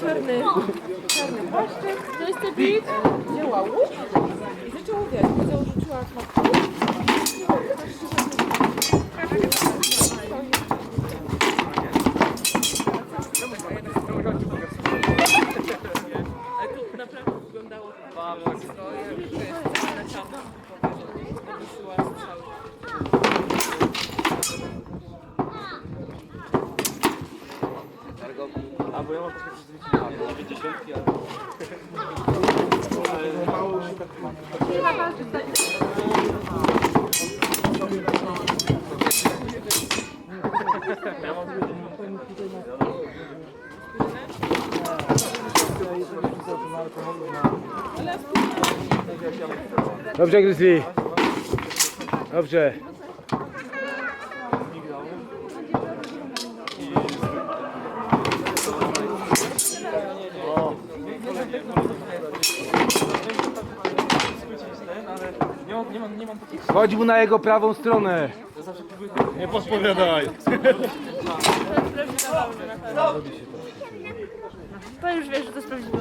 czarny, czarny płaszczyk. To jest ten bit. Wzięła łuk i zaczęła. Powiedziała, rzuciła klatkę. Ale to naprawdę wyglądało tak. Że jest na ciało. Albo ja mam takie dziesiątki, albo... Dobrze, Grizzly. Dobrze. ale nie mam, nie mam, nie mam takich... Chodź mu na jego prawą stronę. Nie podpowiadaj. To już wiesz, że to jest prawdziwe.